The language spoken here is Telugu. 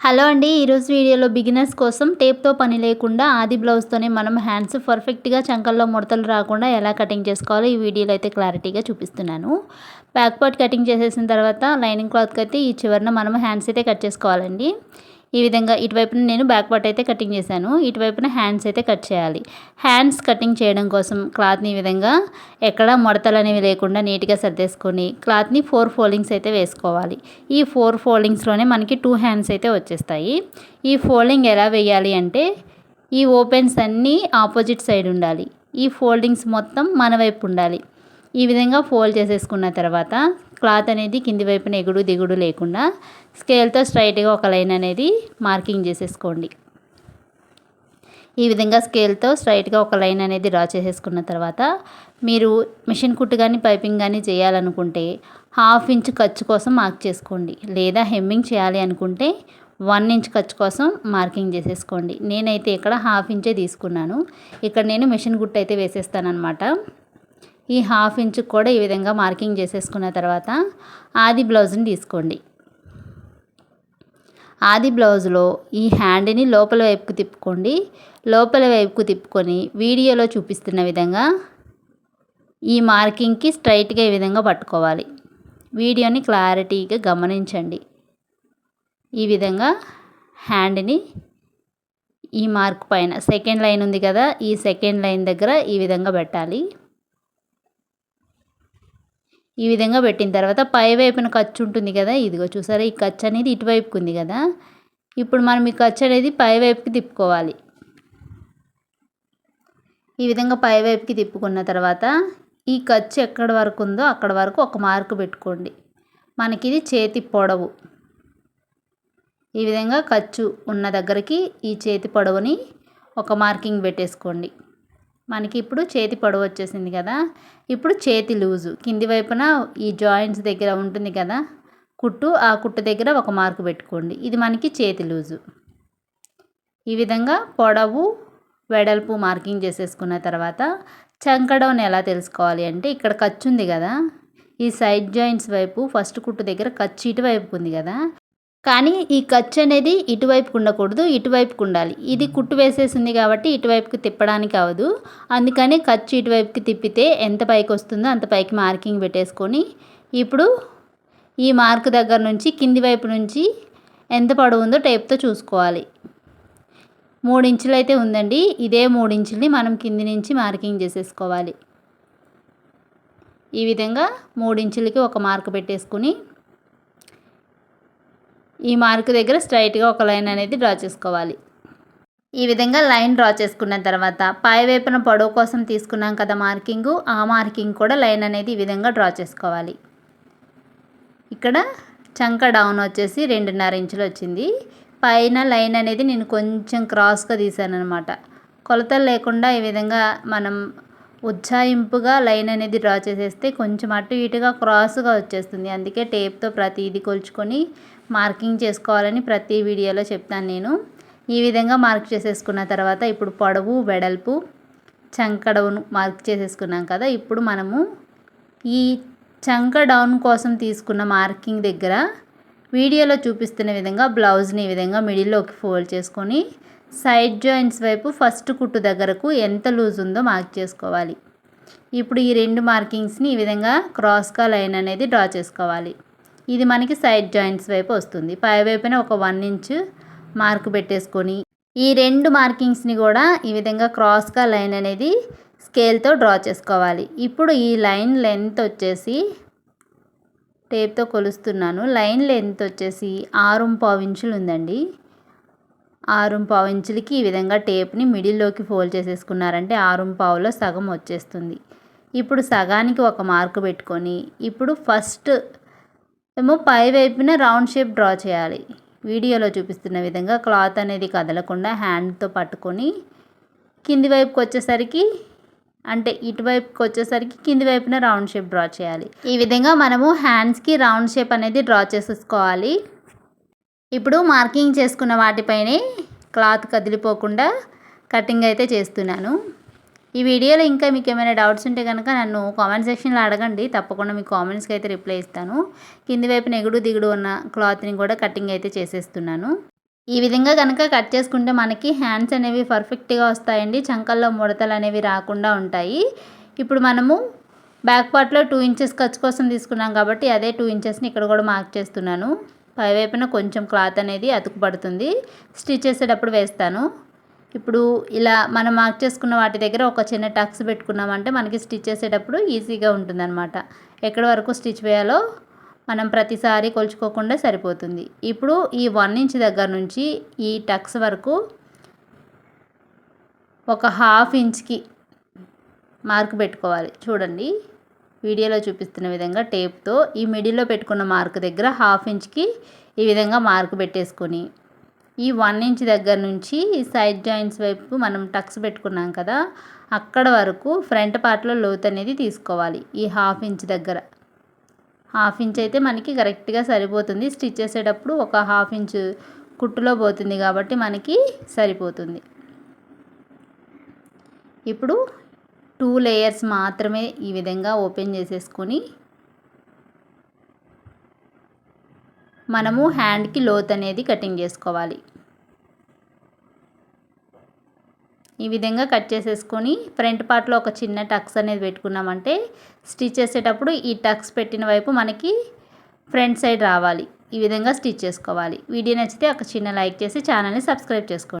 హలో అండి ఈరోజు వీడియోలో బిగినర్స్ కోసం టేప్తో పని లేకుండా ఆది బ్లౌజ్తోనే మనం హ్యాండ్స్ పర్ఫెక్ట్గా చంకల్లో ముడతలు రాకుండా ఎలా కటింగ్ చేసుకోవాలో ఈ వీడియోలో అయితే క్లారిటీగా చూపిస్తున్నాను. బ్యాక్ పార్ట్ కటింగ్ చేసేసిన తర్వాత లైనింగ్ క్లాత్కి అయితే ఈ చివరిన మనం హ్యాండ్స్ అయితే కట్ చేసుకోవాలండి. ఈ విధంగా ఇటువైపున నేను బ్యాక్ పార్ట్ అయితే కటింగ్ చేశాను. ఇటువైపున హ్యాండ్స్ అయితే కట్ చేయాలి. హ్యాండ్స్ కటింగ్ చేయడం కోసం క్లాత్ని ఈ విధంగా ఎక్కడ ముడతలు అనేవి లేకుండా నీట్గా సర్దేసుకొని క్లాత్ని ఫోర్ ఫోల్డింగ్స్ అయితే వేసుకోవాలి. ఈ ఫోర్ ఫోల్డింగ్స్లోనే మనకి టూ హ్యాండ్స్ అయితే వచ్చేస్తాయి. ఈ ఫోల్డింగ్ ఎలా వేయాలి అంటే ఈ ఓపెన్స్ అన్నీ ఆపోజిట్ సైడ్ ఉండాలి. ఈ ఫోల్డింగ్స్ మొత్తం మన వైపు ఉండాలి. ఈ విధంగా ఫోల్డ్ చేసేసుకున్న తర్వాత క్లాత్ అనేది కింది వైపున ఎగుడు దిగుడు లేకుండా స్కేల్తో స్ట్రైట్గా ఒక లైన్ అనేది మార్కింగ్ చేసేసుకోండి. ఈ విధంగా స్కేల్తో స్ట్రైట్గా ఒక లైన్ అనేది డ్రా చేసేసుకున్న తర్వాత మీరు మిషన్ కుట్టు కానీ పైపింగ్ కానీ చేయాలనుకుంటే హాఫ్ ఇంచ్ ఖర్చు కోసం మార్క్ చేసుకోండి. లేదా హెమ్మింగ్ చేయాలి అనుకుంటే వన్ ఇంచ్ ఖర్చు కోసం మార్కింగ్ చేసేసుకోండి. నేనైతే ఇక్కడ హాఫ్ ఇంచే తీసుకున్నాను. ఇక్కడ నేను మిషన్ గుట్టు అయితే వేసేస్తాను అనమాట ఈ హాఫ్ ఇంచ్ కూడా ఈ విధంగా మార్కింగ్ చేసేసుకున్న తర్వాత ఆది బ్లౌజ్ని తీసుకోండి. ఆది బ్లౌజ్లో ఈ హ్యాండ్ని లోపల వైపుకు తిప్పుకోండి. లోపల వైపుకు తిప్పుకొని వీడియోలో చూపిస్తున్న విధంగా ఈ మార్కింగ్కి స్ట్రైట్గా ఈ విధంగా పట్టుకోవాలి. వీడియోని క్లారిటీగా గమనించండి. ఈ విధంగా హ్యాండ్ని ఈ మార్క్ పైన సెకండ్ లైన్ ఉంది కదా ఈ సెకండ్ లైన్ దగ్గర ఈ విధంగా పెట్టాలి. ఈ విధంగా పెట్టిన తర్వాత పై వైపున ఖర్చు ఉంటుంది కదా ఇదిగో చూసారా ఈ ఖర్చు అనేది ఇటువైపుకు ఉంది కదా. ఇప్పుడు మనం ఈ ఖర్చు అనేది పై వైపుకి తిప్పుకోవాలి. ఈ విధంగా పై వైపుకి తిప్పుకున్న తర్వాత ఈ ఖర్చు ఎక్కడి వరకు ఉందో అక్కడ వరకు ఒక మార్కు పెట్టుకోండి. మనకి ఇది చేతి పొడవు. ఈ విధంగా ఖర్చు ఉన్న దగ్గరికి ఈ చేతి పొడవుని ఒక మార్కింగ్ పెట్టేసుకోండి. మనకి ఇప్పుడు చేతి పొడవు వచ్చేసింది కదా. ఇప్పుడు చేతి లూజు. కింది వైపున ఈ జాయింట్స్ దగ్గర ఉంటుంది కదా. కుట్టు ఆ కుట్టు దగ్గర ఒక మార్కు పెట్టుకోండి. ఇది మనకి చేతి లూజు. ఈ విధంగా పొడవు వెడల్పు మార్కింగ్ చేసేసుకున్న తర్వాత చంకడౌన్ ఎలా తెలుసుకోవాలి అంటే ఇక్కడ ఖర్చు ఉంది కదా. ఈ సైడ్ జాయింట్స్ వైపు ఫస్ట్ కుట్టు దగ్గర ఖర్చు ఇటువైపు ఉంది కదా. కానీ ఈ ఖర్చు అనేది ఇటువైపుకు ఉండకూడదు ఇటువైపుకు ఉండాలి. ఇది కుట్టు వేసేసింది కాబట్టి ఇటువైపుకి తిప్పడానికి అవదు అందుకని ఖర్చు ఇటువైపుకి తిప్పితే ఎంత పైకి వస్తుందో అంత పైకి మార్కింగ్ పెట్టేసుకొని ఇప్పుడు ఈ మార్క్ దగ్గర నుంచి కింది వైపు నుంచి ఎంత పొడవు ఉందో టేప్తో చూసుకోవాలి. మూడు ఇంచులు అయితే ఉందండి. ఇదే మూడు ఇంచుల్ని మనం కింది నుంచి మార్కింగ్ చేసేసుకోవాలి. ఈ విధంగా మూడు ఇంచులకి ఒక మార్క్ పెట్టేసుకుని ఈ మార్క్ దగ్గర స్ట్రైట్గా ఒక లైన్ అనేది డ్రా చేసుకోవాలి. ఈ విధంగా లైన్ డ్రా చేసుకున్న తర్వాత పై వైపున పొడవు కోసం తీసుకున్నాం కదా మార్కింగు ఆ మార్కింగ్ కూడా లైన్ అనేది ఈ విధంగా డ్రా చేసుకోవాలి. ఇక్కడ చంక డౌన్ వచ్చేసి రెండున్నర ఇంచులు వచ్చింది. పైన లైన్ అనేది నేను కొంచెం క్రాస్గా తీసాను అనమాట కొలతలు లేకుండా ఈ విధంగా మనం ఉజ్జాయింపుగా లైన్ అనేది డ్రా చేసేస్తే కొంచెం అటు ఇటుగా క్రాస్గా వచ్చేస్తుంది. అందుకే టేప్తో ప్రతిదీ కొలుచుకొని మార్కింగ్ చేసుకోవాలని ప్రతి వీడియోలో చెప్తాను నేను. ఈ విధంగా మార్క్ చేసేసుకున్న తర్వాత ఇప్పుడు పొడవు వెడల్పు చంకడవును మార్క్ చేసేసుకున్నాం కదా. ఇప్పుడు మనము ఈ చంక డౌన్ కోసం తీసుకున్న మార్కింగ్ దగ్గర వీడియోలో చూపిస్తున్న విధంగా బ్లౌజ్ని ఈ విధంగా మిడిల్లోకి ఫోల్డ్ చేసుకొని సైడ్ జాయింట్స్ వైపు ఫస్ట్ కుట్టు దగ్గరకు ఎంత లూజ్ ఉందో మార్క్ చేసుకోవాలి. ఇప్పుడు ఈ రెండు మార్కింగ్స్ని ఈ విధంగా క్రాస్గా లైన్ అనేది డ్రా చేసుకోవాలి. ఇది మనకి సైడ్ జాయింట్స్ వైపు వస్తుంది. పై వైపున ఒక వన్ ఇంచ్ మార్క్ పెట్టేసుకొని ఈ రెండు మార్కింగ్స్ని కూడా ఈ విధంగా క్రాస్గా లైన్ అనేది స్కేల్తో డ్రా చేసుకోవాలి. ఇప్పుడు ఈ లైన్ లెంత్ వచ్చేసి టేప్తో కొలుస్తున్నాను. లైన్ లెంత్ వచ్చేసి ఆరు పావు ఇంచులు ఉందండి. ఆరు పావు ఇంచులకి ఈ విధంగా టేప్ని మిడిల్లోకి ఫోల్డ్ చేసేసుకున్నారంటే ఆరు పావులో సగం వచ్చేస్తుంది. ఇప్పుడు సగానికి ఒక మార్క్ పెట్టుకొని ఇప్పుడు ఫస్ట్ ఏమో పై వైపున రౌండ్ షేప్ డ్రా చేయాలి. వీడియోలో చూపిస్తున్న విధంగా క్లాత్ అనేది కదలకుండా హ్యాండ్తో పట్టుకొని కింది వైపుకి వచ్చేసరికి అంటే ఇటువైపుకి వచ్చేసరికి కింది వైపున రౌండ్ షేప్ డ్రా చేయాలి. ఈ విధంగా మనము హ్యాండ్స్కి రౌండ్ షేప్ అనేది డ్రా చేసేసుకోవాలి. ఇప్పుడు మార్కింగ్ చేసుకున్న వాటిపైనే క్లాత్ కదిలిపోకుండా కటింగ్ అయితే చేస్తున్నాను. ఈ వీడియోలో ఇంకా మీకు ఏమైనా డౌట్స్ ఉంటే కనుక నన్ను కామెంట్ సెక్షన్లో అడగండి. తప్పకుండా మీ కామెంట్స్కి అయితే రిప్లై ఇస్తాను. కింది వైపున ఎగుడు దిగుడు ఉన్న క్లాత్ని కూడా కటింగ్ అయితే చేసేస్తున్నాను. ఈ విధంగా కనుక కట్ చేసుకుంటే మనకి హ్యాండ్స్ అనేవి పర్ఫెక్ట్గా వస్తాయండి. చంకల్లో ముడతలు అనేవి రాకుండా ఉంటాయి. ఇప్పుడు మనము బ్యాక్ పార్ట్లో టూ ఇంచెస్ ఖర్చు కోసం తీసుకున్నాం కాబట్టి అదే టూ ఇంచెస్ని ఇక్కడ కూడా మార్క్ చేస్తున్నాను. పైవైపున కొంచెం క్లాత్ అనేది అతుకుపడుతుంది. స్టిచ్ చేసేటప్పుడు వేస్తాను. ఇప్పుడు ఇలా మనం మార్క్ చేసుకున్న వాటి దగ్గర ఒక చిన్న టక్స్ పెట్టుకున్నామంటే మనకి స్టిచ్ చేసేటప్పుడు ఈజీగా ఉంటుందన్నమాట. ఎక్కడి వరకు స్టిచ్ వేయాలో మనం ప్రతిసారి కొలుచుకోకుండా సరిపోతుంది. ఇప్పుడు ఈ వన్ ఇంచ్ దగ్గర నుంచి ఈ టక్స్ వరకు ఒక హాఫ్ ఇంచ్కి మార్క్ పెట్టుకోవాలి. చూడండి. వీడియోలో చూపిస్తున్న విధంగా టేప్తో ఈ మిడిల్లో పెట్టుకున్న మార్క్ దగ్గర హాఫ్ ఇంచ్కి ఈ విధంగా మార్క్ పెట్టేసుకొని ఈ వన్ ఇంచ్ దగ్గర నుంచి ఈ సైడ్ జాయింట్స్ వైపు మనం టక్స్ పెట్టుకున్నాం కదా అక్కడ వరకు ఫ్రంట్ పార్ట్లో లోత్ అనేది తీసుకోవాలి ఈ హాఫ్ ఇంచ్ దగ్గర. హాఫ్ ఇంచ్ అయితే మనకి కరెక్ట్గా సరిపోతుంది స్టిచ్ చేసేటప్పుడు ఒక హాఫ్ ఇంచ్ కుట్టులో పోతుంది కాబట్టి మనకి సరిపోతుంది. ఇప్పుడు టూ లేయర్స్ మాత్రమే ఈ విధంగా ఓపెన్ చేసేసుకొని మనము హ్యాండ్కి లోత్ అనేది కటింగ్ చేసుకోవాలి. ఈ విధంగా కట్ చేసేసుకొని ఫ్రంట్ పార్ట్లో ఒక చిన్న టక్స్ అనేది పెట్టుకున్నామంటే స్టిచ్ చేసేటప్పుడు ఈ టక్స్ పెట్టిన వైపు మనకి ఫ్రంట్ సైడ్ రావాలి. ఈ విధంగా స్టిచ్ చేసుకోవాలి. వీడియో నచ్చితే ఒక చిన్న లైక్ చేసి ఛానల్ని సబ్స్క్రైబ్ చేసుకోండి.